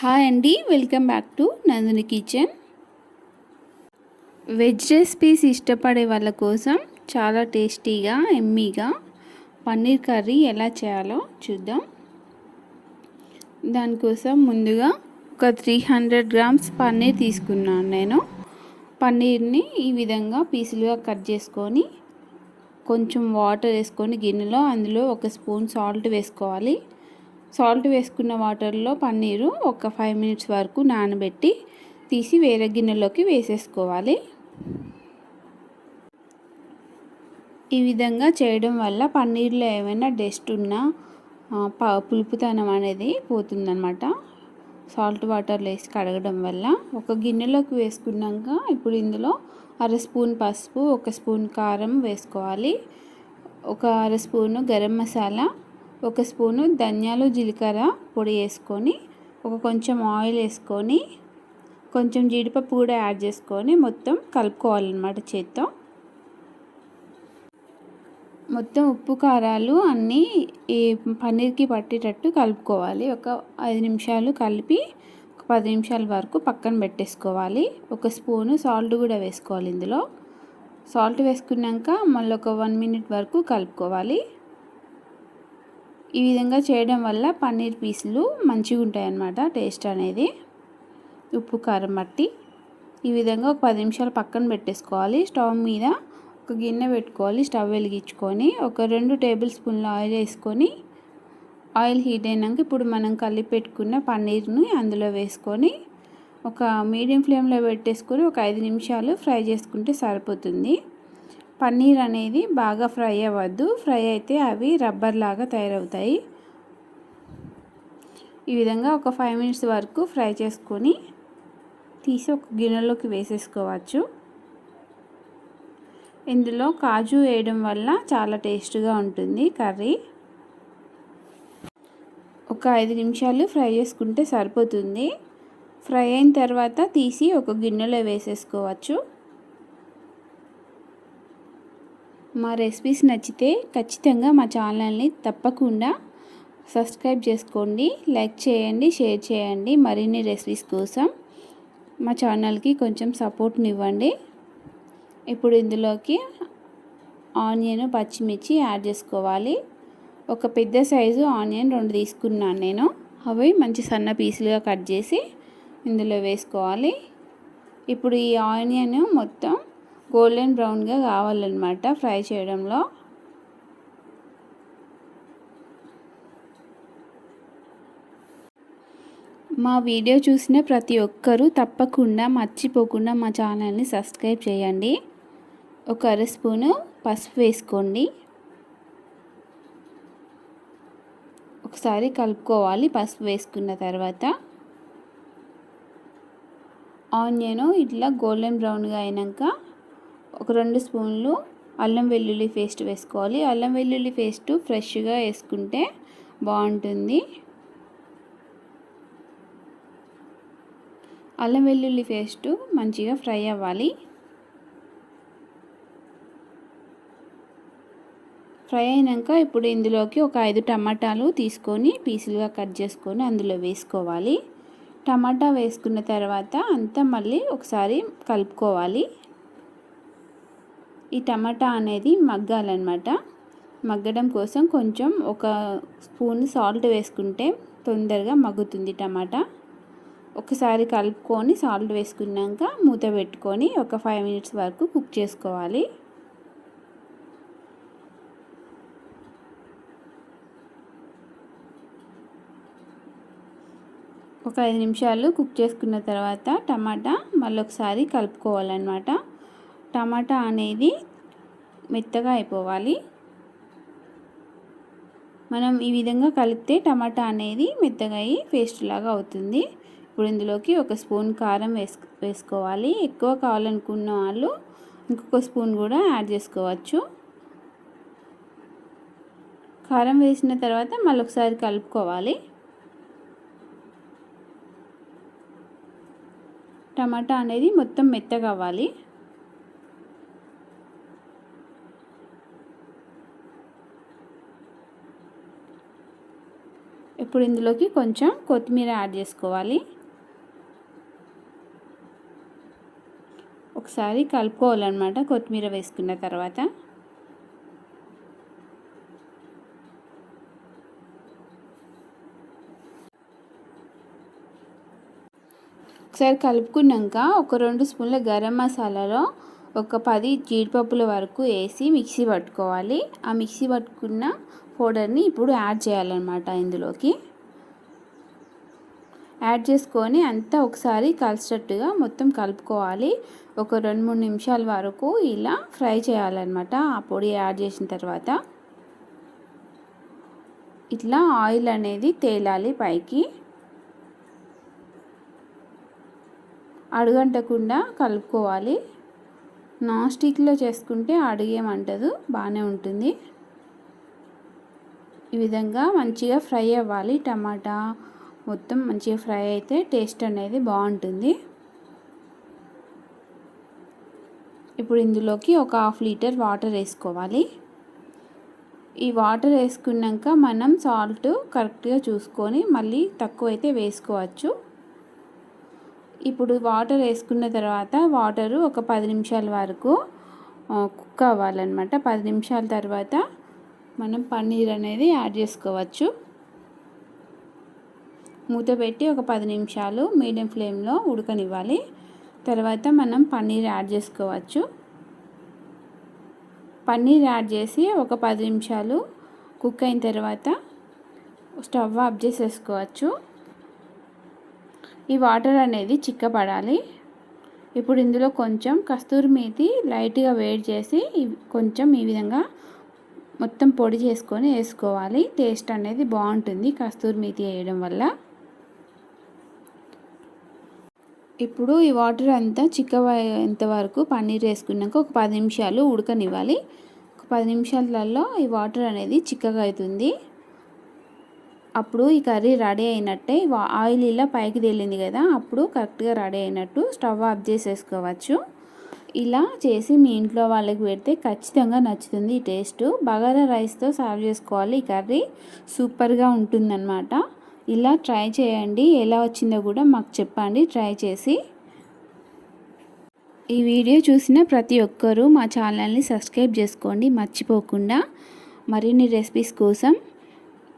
Hi అండి welcome back to Nandini kitchen. Veg recipes ఇష్టపడే వాళ్ళ కోసం చాలా టేస్టీగా ఎమ్మీగా పన్నీర్ కర్రీ ఎలా చేయాలో చూద్దాం. దానికోసం ముందుగా ఒక త్రీ హండ్రెడ్ గ్రామ్స్ పన్నీర్ తీసుకున్నాను నేను. పన్నీర్ని ఈ విధంగా పీసులుగా కట్ చేసుకొని కొంచెం వాటర్ వేసుకొని గిన్నెలో అందులో ఒక స్పూన్ సాల్ట్ వేసుకోవాలి. సాల్ట్ వేసుకున్న వాటర్లో పన్నీరు ఒక ఫైవ్ మినిట్స్ వరకు నానబెట్టి తీసి వేరే గిన్నెలోకి వేసేసుకోవాలి. ఈ విధంగా చేయడం వల్ల పన్నీర్లో ఏమైనా డస్ట్ ఉన్నా పులుపుతనం అనేది పోతుందన్నమాట. సాల్ట్ వాటర్లో వేసి కడగడం వల్ల ఒక గిన్నెలోకి వేసుకున్నాక ఇప్పుడు ఇందులో అర స్పూన్ పసుపు ఒక స్పూన్ కారం వేసుకోవాలి. ఒక అర స్పూను గరం మసాలా ఒక స్పూను ధనియాలు జీలకర్ర పొడి వేసుకొని ఒక కొంచెం ఆయిల్ వేసుకొని కొంచెం జీడిపప్పు కూడా యాడ్ చేసుకొని మొత్తం కలుపుకోవాలన్నమాట చేత్తో. మొత్తం ఉప్పు కారాలు అన్నీ ఈ పన్నీర్కి పట్టేటట్టు కలుపుకోవాలి. ఒక ఐదు నిమిషాలు కలిపి ఒక పది నిమిషాల వరకు పక్కన పెట్టేసుకోవాలి. ఒక స్పూను సాల్ట్ కూడా వేసుకోవాలి ఇందులో. సాల్ట్ వేసుకున్నాక మళ్ళీ ఒక వన్ మినిట్ వరకు కలుపుకోవాలి. ఈ విధంగా చేయడం వల్ల పన్నీర్ పీసులు మంచిగా ఉంటాయి అన్నమాట టేస్ట్ అనేది. ఉప్పు కారం బట్టి ఈ విధంగా ఒక పది నిమిషాలు పక్కన పెట్టేసుకోవాలి. స్టవ్ మీద ఒక గిన్నె పెట్టుకోవాలి స్టవ్ వెలిగించుకొని ఒక రెండు టేబుల్ స్పూన్ల ఆయిల్ వేసుకొని ఆయిల్ హీట్ అయినాక ఇప్పుడు మనం కలిపి పెట్టుకున్న పన్నీర్ని అందులో వేసుకొని ఒక మీడియం ఫ్లేమ్లో పెట్టేసుకొని ఒక ఐదు నిమిషాలు ఫ్రై చేసుకుంటే సరిపోతుంది. పన్నీర్ అనేది బాగా ఫ్రై అవ్వద్దు. ఫ్రై అయితే అవి రబ్బర్ లాగా తయారవుతాయి. ఈ విధంగా ఒక ఫైవ్ మినిట్స్ వరకు ఫ్రై చేసుకొని తీసి ఒక గిన్నెలోకి వేసేసుకోవచ్చు. ఇందులో కాజు వేయడం వల్ల చాలా టేస్ట్గా ఉంటుంది కర్రీ. ఒక ఐదు నిమిషాలు ఫ్రై చేసుకుంటే సరిపోతుంది. ఫ్రై అయిన తర్వాత తీసి ఒక గిన్నెలో వేసేసుకోవచ్చు. మా రెసిపీస్ నచ్చితే ఖచ్చితంగా మా ఛానల్ని తప్పకుండా సబ్స్క్రైబ్ చేసుకోండి లైక్ చేయండి షేర్ చేయండి మరిన్ని రెసిపీస్ కోసం. మా ఛానల్కి కొంచెం సపోర్ట్నివ్వండి. ఇప్పుడు ఇందులోకి ఆనియన్ పచ్చిమిర్చి యాడ్ చేసుకోవాలి. ఒక పెద్ద సైజు ఆనియన్ రెండు తీసుకున్నాను నేను. అవి మంచి సన్న పీసులుగా కట్ చేసి ఇందులో వేసుకోవాలి. ఇప్పుడు ఈ ఆనియన్ మొత్తం గోల్డెన్ బ్రౌన్గా కావాలన్నమాట ఫ్రై చేయడంలో. మా వీడియో చూసిన ప్రతి ఒక్కరూ తప్పకుండా మర్చిపోకుండా మా ఛానల్ని సబ్స్క్రైబ్ చేయండి. ఒక అర స్పూను పసుపు వేసుకోండి. ఒకసారి కలుపుకోవాలి పసుపు వేసుకున్న తర్వాత. ఆనియన్ ఇట్లా గోల్డెన్ బ్రౌన్గా అయినాక ఒక రెండు స్పూన్లు అల్లం వెల్లుల్లి పేస్ట్ వేసుకోవాలి. అల్లం వెల్లుల్లి పేస్ట్ ఫ్రెష్గా వేసుకుంటే బాగుంటుంది. అల్లం వెల్లుల్లి పేస్ట్ మంచిగా ఫ్రై అవ్వాలి. ఫ్రై అయినాక ఇప్పుడు ఇందులోకి ఒక ఐదు టమాటాలు తీసుకొని పీసులుగా కట్ చేసుకొని అందులో వేసుకోవాలి. టమాటా వేసుకున్న తర్వాత అంతా మళ్ళీ ఒకసారి కలుపుకోవాలి. ఈ టమాటా అనేది మగ్గాలన్నమాట. మగ్గడం కోసం కొంచెం ఒక స్పూన్ సాల్ట్ వేసుకుంటే తొందరగా మగ్గుతుంది టమాటా. ఒకసారి కలుపుకొని సాల్ట్ వేసుకున్నాక మూత పెట్టుకొని ఒక ఫైవ్ మినిట్స్ వరకు కుక్ చేసుకోవాలి. ఒక ఐదు నిమిషాలు కుక్ చేసుకున్న తర్వాత టమాటా మళ్ళీ ఒకసారి కలుపుకోవాలన్నమాట. టమాటా అనేది మెత్తగా అయిపోవాలి. మనం ఈ విధంగా కలిపితే టమాటా అనేది మెత్తగా అయ్యి పేస్ట్ లాగా అవుతుంది. ఇప్పుడు ఇందులోకి ఒక స్పూన్ కారం వేసు వేసుకోవాలి. ఎక్కువ కావాలనుకున్న వాళ్ళు ఇంకొక స్పూన్ కూడా యాడ్ చేసుకోవచ్చు. కారం వేసిన తర్వాత మళ్ళీ ఒకసారి కలుపుకోవాలి. టమాటా అనేది మొత్తం మెత్తగా అవ్వాలి. ఇప్పుడు ఇందులోకి కొంచెం కొత్తిమీర యాడ్ చేసుకోవాలి. ఒకసారి కలుపుకోవాలన్నమాట కొత్తిమీర వేసుకున్న తర్వాత. ఒకసారి కలుపుకున్నాక ఒక రెండు స్పూన్ల గరం మసాలాలో ఒక పది జీడిపప్పుల వరకు వేసి మిక్సీ పట్టుకోవాలి. ఆ మిక్సీ పట్టుకున్న పౌడర్ని ఇప్పుడు యాడ్ చేయాలన్నమాట ఇందులోకి. యాడ్ చేసుకొని అంతా ఒకసారి కలిసేటట్టుగా మొత్తం కలుపుకోవాలి. ఒక రెండు మూడు నిమిషాల వరకు ఇలా ఫ్రై చేయాలన్నమాట ఆ పొడి యాడ్ చేసిన తర్వాత. ఇట్లా ఆయిల్ అనేది తేలాలి పైకి. అడుగంటకుండా కలుపుకోవాలి. నాన్ స్టిక్లో చేసుకుంటే అడిగేమంటదు బాగానే ఉంటుంది. ఈ విధంగా మంచిగా ఫ్రై అవ్వాలి టమాటా. మొత్తం మంచిగా ఫ్రై అయితే టేస్ట్ అనేది బాగుంటుంది. ఇప్పుడు ఇందులోకి ఒక హాఫ్ లీటర్ వాటర్ వేసుకోవాలి. ఈ వాటర్ వేసుకున్నాక మనం సాల్ట్ కరెక్ట్గా చూసుకొని మళ్ళీ తక్కువైతే వేసుకోవచ్చు. ఇప్పుడు వాటర్ వేసుకున్న తర్వాత వాటరు ఒక పది నిమిషాల వరకు కుక్ అవ్వాలన్నమాట. పది నిమిషాల తర్వాత మనం పన్నీర్ అనేది యాడ్ చేసుకోవచ్చు. మూత పెట్టి ఒక పది నిమిషాలు మీడియం ఫ్లేమ్లో ఉడకనివ్వాలి. తర్వాత మనం పన్నీర్ యాడ్ చేసుకోవచ్చు. పన్నీర్ యాడ్ చేసి ఒక పది నిమిషాలు కుక్ అయిన తర్వాత స్టవ్ ఆఫ్ చేసేసుకోవచ్చు. ఈ వాటర్ అనేది చిక్కపడాలి ఇప్పుడు ఇందులో కొంచెం కస్తూరి మేతి లైట్గా వేడి చేసి కొంచెం ఈ విధంగా మొత్తం పొడి చేసుకొని వేసుకోవాలి. టేస్ట్ అనేది బాగుంటుంది కస్తూరి మేతి వేయడం వల్ల. ఇప్పుడు ఈ వాటర్ అంతా చిక్కబోయేంత వరకు పన్నీర్ వేసుకున్నాక ఒక పది నిమిషాలు ఉడకనివ్వాలి. ఒక పది నిమిషాలలో ఈ వాటర్ అనేది చిక్కగా అవుతుంది అప్పుడు ఈ కర్రీ రెడీ అయినట్టే ఆయిల్ ఇలా పైకి తేలింది కదా అప్పుడు కరెక్ట్గా రెడీ అయినట్టు స్టవ్ ఆఫ్ చేసేసుకోవచ్చు. ఇలా చేసి మీ ఇంట్లో వాళ్ళకి పెడితే ఖచ్చితంగా నచ్చుతుంది ఈ టేస్ట్. బగారా రైస్తో సర్వ్ చేసుకోవాలి ఈ కర్రీ. సూపర్గా ఉంటుందన్నమాట. ఇలా ట్రై చేయండి. ఎలా వచ్చిందో కూడా మాకు చెప్పండి. ట్రై చేసి. ఈ వీడియో చూసిన ప్రతి ఒక్కరూ మా ఛానల్ని సబ్స్క్రైబ్ చేసుకోండి. మర్చిపోకుండా మరిన్ని రెసిపీస్ కోసం